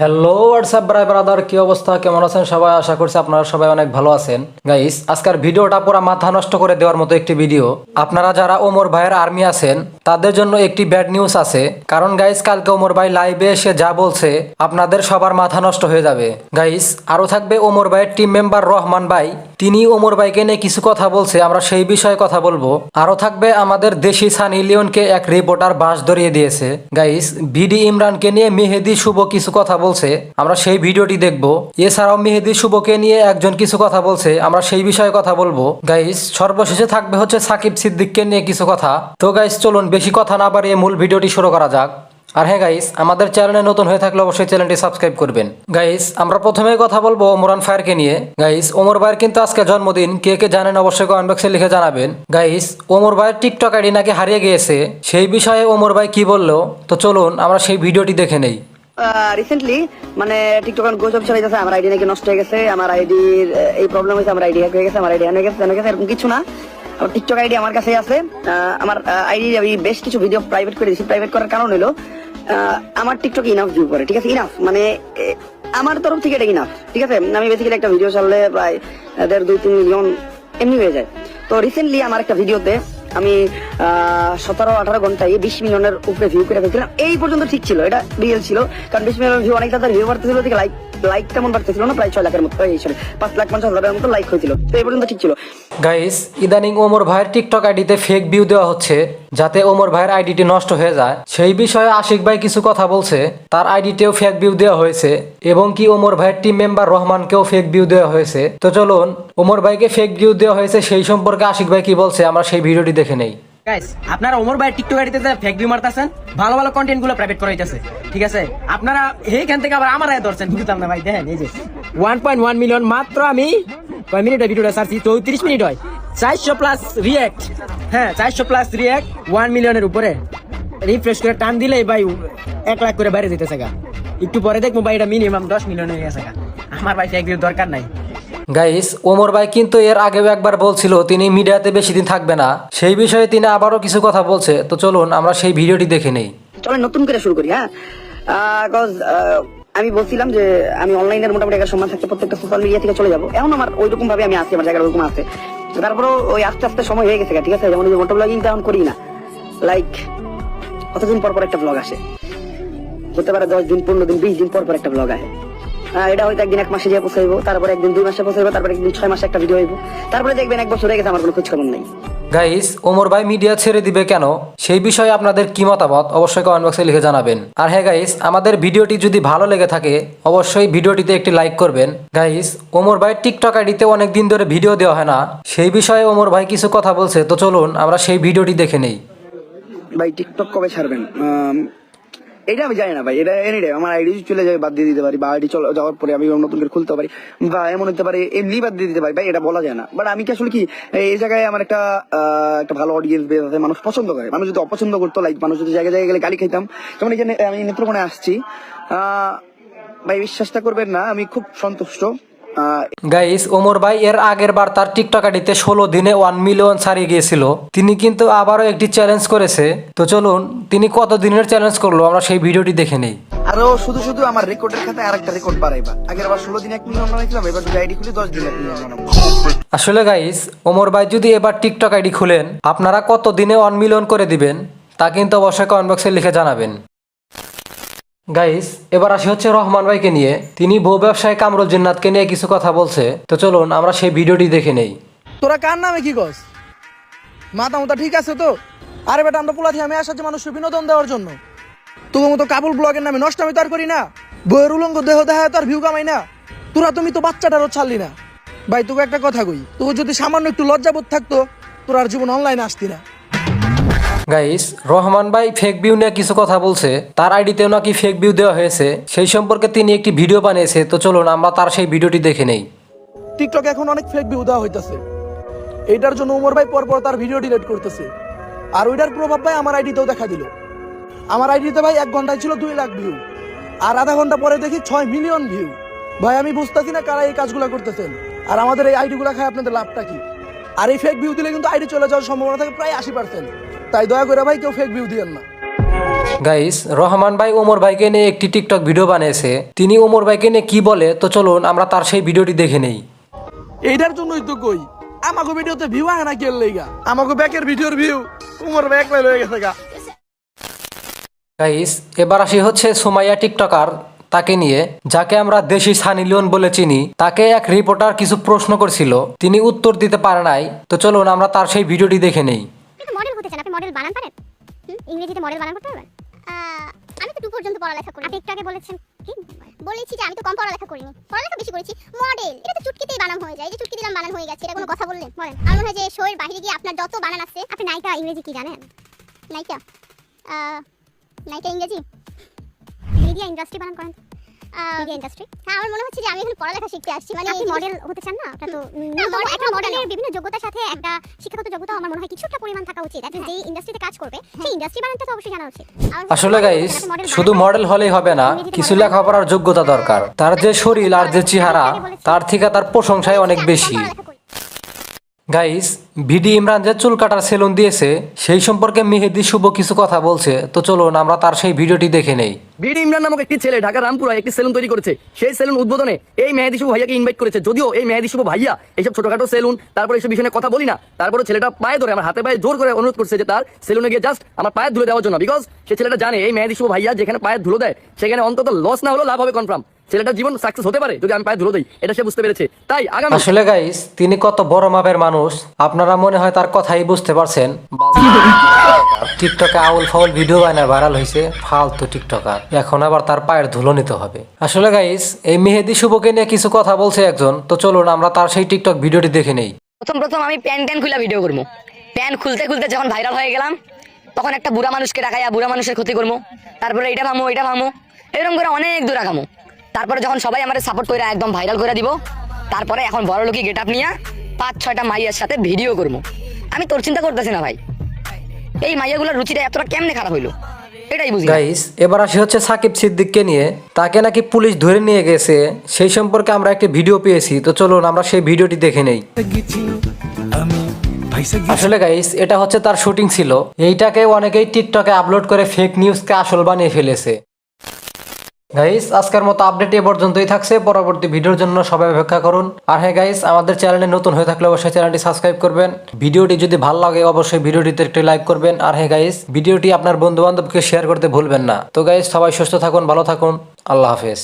Hello WhatsApp ব্রাই brother কি অবস্থা? কেমন আছেন সবাই? আশা করছি আপনারা সবাই অনেক ভালো আছেন। গাইস আজকের ভিডিওটা পুরো মাথা নষ্ট করে দেওয়ার মতো একটি ভিডিও। আপনারা যারা ওমর ভাইয়ের আর্মি আছেন তাদের জন্য একটি ব্যাড নিউজ আছে। কারণ গাইস কালকে ওমর ভাই লাইভে এসে যা বলছে, আপনাদের সবার মাথা নষ্ট হয়ে যাবে। গাইস আরও থাকবে ওমর ভাইয়ের টিম মেম্বার রহমান ভাই। তিনি ওমর ভাইকে নিয়ে কিছু কথা বলছে, আমরা সেই বিষয়ে কথা বলব। আরও থাকবে আমাদের দেশি সানি লিওনকে এক রিপোর্টার বাস ধরিয়ে দিয়েছে। গাইস ভিডি ইমরানকে নিয়ে মেহেদি শুভ কিছু কথা বলছে, আমরা সেই ভিডিওটি দেখব। এছাড়াও মেহেদি শুভকে নিয়ে একজন কিছু কথা বলছে, আমরা সেই বিষয়ে কথা বলব। গাইস সর্বশেষে থাকবে হচ্ছে সাকিব সিদ্দিককে নিয়ে কিছু কথা। তো গাইস চলুন বেশি কথা না বাড়িয়ে মূল ভিডিওটি শুরু করা যাক। আর হ্যাঁ গাইস আমাদের চ্যানেলে নতুন হয়ে থাকলে অবশ্যই চ্যানেলটি সাবস্ক্রাইব করবেন। গাইস আমরা প্রথমেই কথা বলব ওমরান ফায়ারকে নিয়ে। গাইস ওমর ভাইয়ের কিন্তু আজকে জন্মদিন। কে কে জানেন অবশ্যই কমেন্ট বক্সে লিখে জানাবেন। গাইস ওমর ভাইয়ের টিকটক আইডি নাকি হারিয়ে গিয়েছে? সেই বিষয়ে ওমর ভাই কি বলল? তো চলুন, আমরা সেই ভিডিওটি দেখে নেই। রিসেন্টলি মানে টিকটক গোজব চালাইতেছে আমার আইডি নাকি নষ্ট হয়ে গেছে, আমার আইডির এই প্রবলেম হয়েছে, আমার আইডি হ্যাক হয়ে গেছে, আমার আইডি হয়ে গেছে হয়ে গেছে, এরকম কিছু না। আমার টিকটক আইডি আমার কাছেই আছে। আমার আইডি আমি বেশ কিছু ভিডিও প্রাইভেট করে দিয়েছি। প্রাইভেট করার কারণ হলো আমার টিকটক ইনাফ ভিউ করে, ঠিক আছে? ইনাফ মানে আমার তরফ থেকে এটা ইনাফ ঠিক আছে? আমি বেসিক্যালি একটা ভিডিও চাললে প্রায় দেড়, দুই, তিন মিলিয়ন এমনি হয়ে যায়। তো রিসেন্টলি আমার একটা ভিডিওতে আমি সতেরো, আঠারো ঘন্টায় বিশ মিলিয়নের উপরে ভিউ করে ফেলছিলাম। এই পর্যন্ত ঠিক ছিল, এটা রিয়েল ছিল। কারণ বিশ মিলিয়ন ভিউ অনেক তাদের ভিউ বাড়তেছিল লাইক লাইক তেমন বাড়তেছিল না? প্রায় ছয় লাখের মতো। পাঁচ লাখ পঞ্চাশ হাজারের মতো লাইক হয়েছিল। তো এই পর্যন্ত ঠিক ছিল। গাইস ইদানিং ওমর ভাইয়ের টিকটক আইডিতে ফেক ভিউ দেওয়া হচ্ছে, যাতে ওমর ভাইয়ের আইডিটি নষ্ট হয়ে যায়। সেই বিষয়ে আশিক ভাই কিছু কথা বলছে, তার আইডিতেও ফেক ভিউ দেওয়া হয়েছে, এবং কি ওমর ভাইয়ের টিম মেম্বার রহমানকেও ফেক ভিউ দেওয়া হয়েছে। তো চলুন, ওমর ভাইকে ফেক ভিউ দেওয়া হয়েছে, সেই সম্পর্কে আশিক ভাই কি বলছে, আমরা সেই ভিডিওটি দেখে নেই। গাইস আপনারা ওমর ভাই টিকটক আইডিতে যে ফেক ভিউ মারতাছেন ভালো ভালো কন্টেন্টগুলো প্রাইভেট করাইতেছে ঠিক আছে? আপনারা এইখান থেকে আবার আমার আয় ধরছেন বুঝতাম না ভাই দেখেন এই যে। ওয়ান পয়েন্ট ওয়ান মিলিয়ন মাত্র আমি কয় মিনিট হয় ভিডিওটা সারছি? চৌত্রিশ মিনিট হয়। চারশো প্লাস রিয়েক্ট হ্যাঁ চারশো প্লাস রিয়েক্ট ওয়ান মিলিয়নের উপরে। রিফ্রেশ করে টান দিলেই ভাই এক লাখ করে বাইরে যেতেছে গা। একটু পরে দেখব ভাই এটা মিনিমাম দশ মিলিয়ন হয়ে গেছে গা। আমার ভাই ফেক ভিউ দরকার নাই। গাইস, ওমর ভাই কিন্তু এর আগেও একবার বলছিল, তিনি মিডিয়াতে বেশি দিন থাকবে না। সেই বিষয়ে তিনি আবারও কিছু কথা বলছে। তো চলুন, আমরা সেই ভিডিওটি দেখে নেই। চলেন নতুন করে শুরু করি হ্যাঁ? আমি বলছিলাম যে, আমি অনলাইনের মোটামুটি একটা সময় থাকতে প্রত্যেকটা সোশ্যাল মিডিয়া থেকে চলে যাব। এখন আমার ওইরকম ভাবে আমি আছি, আমার জায়গায় ওরকম আছে। তারপরেও ওই আস্তে আস্তে সময় হয়ে গেছে ঠিক আছে? যেমন মোটো ব্লগিং তেমন করি না। লাইক কতদিন পর পর একটা ব্লগ আসে? হতে পারে দশ দিন, পনেরো দিন, বিশ দিন পর পর একটা ব্লগ আসে। এটা হয়তো একদিন এক মাসে যেয়ে পৌঁছাইবো তারপরে একদিন দুই মাসে পৌঁছাইবো তারপরে একদিন ছয় মাসে একটা ভিডিও হইব। তারপরে দেখবেন এক বছর হয়ে গেছে আমার কোনো খোঁজ খবর নাই। গাইস ওমর ভাই মিডিয়া ছেড়ে দিবে কেন? সেই বিষয়ে আপনাদের কি মতামত? অবশ্যই কমেন্ট বক্সে লিখে জানাবেন। আর হ্যাঁ গাইস আমাদের ভিডিওটি যদি ভালো লেগে থাকে অবশ্যই ভিডিওটিতে একটি লাইক করবেন। গাইস ওমর ভাই টিকটক আইডিতে অনেক দিন ধরে ভিডিও দেওয়া হয় না। সেই বিষয়ে ওমর ভাই কিছু কথা বলছে তো চলুন আমরা সেই ভিডিওটি দেখে নেই। ভাই টিকটক কবে ছাড়বেন? এটা আমি জানি না ভাই, এটা এনি আমার আইডি চলে যাবে বাদ দিয়ে দিতে পারি, বা আইডি চলে যাওয়ার পরে আমি নতুন করে খুলতে পারি, বা এমন হতে পারে এমনি বাদ দিয়ে দিতে পারি, ভাই, এটা বলা যায় না। বাট আমি কি আসলে কি, এই জায়গায় আমার একটা একটা ভালো অডিয়েন্স বেস আছে মানুষ পছন্দ করে। মানুষ যদি অপছন্দ করতো লাইক মানুষ যদি জায়গায় জায়গায় গেলে গালি খাইতাম। যেমন এখানে আমি নেত্রকোণে আসছি ভাই, বিশ্বাসটা করবেন না, আমি খুব সন্তুষ্ট। গাইস ওমর ভাই এর আগের বার তার টিকটক আইডিতে ষোলো দিনে ওয়ান মিলিয়ন ছাড়িয়ে গিয়েছিল। তিনি কিন্তু আবারও একটি চ্যালেঞ্জ করেছে। তো চলুন তিনি কত দিনের চ্যালেঞ্জ করল আমরা সেই ভিডিওটি দেখে নেই। আরও শুধু শুধু আমার রেকর্ডের খাতায় আরেকটা রেকর্ড বাড়াইবা। আগের আবার ষোলো দিন এক মিলিয়ন বানাইছিলাম এবার যদি আইডি খুলি দশ দিন এক মিলিয়ন বানাবো। আসলে গাইস ওমর ভাই যদি এবার টিকটক আইডি খুলেন আপনারা কত দিনে ওয়ান মিলিয়ন করে দিবেন তা কিন্তু অবশ্যই কমেন্ট বক্সে লিখে জানাবেন। গাইস, এবার আসি হচ্ছে রহমান ভাইকে নিয়ে। তিনি বউ ব্যবসায়ী কামরুল জিন্নাতকে নিয়ে কিছু কথা বলছে। তো চলুন, আমরা সেই ভিডিওটি দেখে নেই। তোরা কার নামে কি কস? মাথা মতো ঠিক আছে তো? আরে বেটা, আমরা পোলাথি আমি আসাচ্ছি মানুষকে বিনোদন দেওয়ার জন্য। তোর মতো কাবুল ব্লগের নামে নষ্ট আমি তো আর করি না। বইয়ের উলঙ্গ দেহ দেখা তো আর ভিউ কামাই না। তোরা তুমি তো বাচ্চাটারও ছাড়লি না। ভাই, তোকে একটা কথা কই তোকে যদি সামান্য একটু লজ্জাবোধ থাকতো, তোর আর জীবন অনলাইনে আসতি না। গাইস রহমান ভাই ফেক ভিউ নিয়ে কিছু কথা বলছে। তার আইডিতেও নাকি ফেক ভিউ দেওয়া হয়েছে। সেই সম্পর্কে তিনি একটি ভিডিও বানিয়েছে। তো চলুন, আমরা তার সেই ভিডিওটি দেখে নেই। টিকটকে এখন অনেক ফেক ভিউ দেওয়া হইতাছে। এইটার জন্য উমর ভাই পরপর তার ভিডিও ডিলিট করতেছে। আর ওইটার প্রভাব ভাই আমার আইডিতেও দেখা দিল। আমার আইডিতে ভাই এক ঘন্টায় ছিল দুই লাখ ভিউ আর আধা ঘণ্টা পরে দেখি ছয় মিলিয়ন ভিউ ভাই, আমি বুঝতেছি না কারা এই কাজগুলো করতেছেন। আর আমাদের এই আইডিগুলো খায় আপনাদের লাভটা কি? আর এই ফেক ভিউ দিলে কিন্তু আইডি চলে যাওয়ার সম্ভাবনা থাকে প্রায় আশি পার্সেন্ট তাই দয়া করে ভাই কেউ ফেক ভিউ দিয়েন না। গাইস রহমান ভাই ওমর ভাইকে নিয়ে একটি টিকটক ভিডিও বানিয়েছে। তিনি ওমর ভাইকে নিয়ে কি বলে তো চলুন আমরা তার সেই ভিডিওটি দেখে নেই। এইটার জন্যই তো কই আমাকে ভিডিওতে ভিউ আয় না কেল লেগা? আমাকে ব্যাকের ভিডিওর ভিউ উমর ব্যাক লাই হয়ে গেছে গা। গাইস এবার আসি হচ্ছে সুমাইয়া টিকটকার তাকে নিয়ে যাকে আমরা দেশি সানি লিওন বলে চিনি। তাকে এক রিপোর্টার কিছু প্রশ্ন করছিল তিনি উত্তর দিতে পারে নাই তো চলুন আমরা তার সেই ভিডিওটি দেখে নেই। মডেল বানান পারেন? ইংরেজিতে মডেল বানান করতে পারবেন? আমি তো টু পর্যন্ত পড়ালেখা করি আপনি একটু আগে বলেছেন কি? বলেছি যে আমি তো কম পড়ালেখা করিনি। পড়ালেখা বেশি করেছি। মডেল এটা তো চুটকিতেই বানান হয়ে যায়। এই যে চুটকি দিলাম বানান হয়ে গেছে। এটা কোনো কথা বললেন? বলেন। আমার মনে হয় যে শোয়ের বাইরে গিয়ে আপনার যত বানান আছে আপনি নাইকা ইংরেজি কি জানেন? নাইকা আহ, নাইকা ইংরেজি? মিডিয়া ইন্ডাস্ট্রি বানান করেন। মিডিয়া ইন্ডাস্ট্রি হ্যাঁ আমার মনে হচ্ছে যে আমি এখন পড়ালেখা শিখতে আসছি। মানে আপনি মডেল হতে চান না? তো একটা মডেলের বিভিন্ন যোগ্যতার সাথে একটা শিক্ষাগত যোগ্যতা আমার মনে হয় কিছুটা পরিমাণ থাকা উচিত। আপনি যেই ইন্ডাস্ট্রিতে কাজ করবে সেই ইন্ডাস্ট্রি বানানটা তো অবশ্যই জানা উচিত। আসলে গাইস শুধু মডেল হলেই হবে না কিছু লেখাপড়ার যোগ্যতা দরকার। তার যে শরীর আর যে চেহারা তার থেকে তার প্রশংসাই অনেক বেশি। গাইস ভিডি ইমরান যে চুল কাটার সেলুন দিয়েছে, সেই সম্পর্কে মেহেদি শুভ কিছু কথা বলছে। তো চলুন, আমরা তার সেই ভিডিওটি দেখে নেই। ভিডি ইমরান নামক একটি ছেলে ঢাকা রামপুরায় একটি সেলুন তৈরি করেছে। সেই সেলুন উদ্বোধনে এই মেহেদি শুভ ভাইয়াকে ইনভাইট করেছে। যদিও এই মেহেদি শুভ ভাইয়া এইসব ছোটখাটো সেলুন, তারপরে এইসব বিষয়ে কথা বলি না। তারপরে ছেলেটা পায়ে ধরে আমার হাতে পায়ে জোর করে অনুরোধ করছে যে তার সেলুনে গিয়ে জাস্ট আমার পায়ে ধুলে দেওয়ার জন্য। বিকজ সে ছেলেটা জানে, এই মেহেদি শুভ ভাইয়া যেখানে পায়ে ধুলো দেয়, সেখানে অন্তত লস না হলেও লাভ হবে কনফার্ম ছেলেটার জীবন সাকসেস হতে পারে যদি আমি পায়ে ধুলো দিই এটা সে বুঝতে পেরেছে। তাই আগামী আসলে গাইস তিনি কত বড় মাপের মানুষ আপনারা মনে হয় তার কথাই বুঝতে পারছেন। টিকটকে আউল ফাউল ভিডিও বানায় ভাইরাল হয়েছে ফালতু টিকটকার এখন আবার তার পায়ের ধুলো নিতে হবে। আসলে গাইস এই মেহেদি শুভকে নিয়ে কিছু কথা বলছে একজন তো চলুন আমরা তার সেই টিকটক ভিডিওটি দেখে নেই। প্রথম প্রথম আমি প্যান ট্যান খুলে ভিডিও করব। প্যান খুলতে খুলতে যখন ভাইরাল হয়ে গেলাম তখন একটা বুড়া মানুষকে ডাকাইয়া বুড়া মানুষের ক্ষতি করব। তারপরে এটা ভামো এটা ভামো এরকম করে অনেক দূর আগামো। তারপরে যখন সবাই আমার সাপোর্ট করে একদম ভাইরাল করে দিব, তারপরে এখন বড় লোকই গেট আপ নিয়ে পাঁচ ছয়টা মাইয়ের সাথে ভিডিও করব। আমি তোর চিন্তা করতেছি না ভাই। এই মাইয়াগুলোর রুচিটা এতটা কেমনে খারাপ হইল? এবার আসি হচ্ছে সাকিব সিদ্দিককে নিয়ে। তাকে নাকি পুলিশ ধরে নিয়ে গেছে, সেই সম্পর্কে আমরা একটি ভিডিও পেয়েছি। তো চলুন, আমরা সেই ভিডিওটি দেখে নেই। আসলে গাইস এটা হচ্ছে তার শুটিং ছিল। এইটাকে অনেকেই টিকটকে আপলোড করে ফেক নিউজকে আসল বানিয়ে ফেলেছে। গাইস আজকের মতো আপডেট এ পর্যন্তই থাকছে। পরবর্তী ভিডিওর জন্য সবাই অপেক্ষা করুন। আর হ্যাঁ গাইস আমাদের চ্যানেলে নতুন হয়ে থাকলে অবশ্যই চ্যানেলটি সাবস্ক্রাইব করবেন। ভিডিওটি যদি ভালো লাগে, অবশ্যই ভিডিওটিতে একটি লাইক করবেন। আর হ্যাঁ গাইস ভিডিওটি আপনার বন্ধু বান্ধবকে শেয়ার করতে ভুলবেন না। তো গাইস সবাই সুস্থ থাকুন, ভালো থাকুন। আল্লাহ হাফেজ।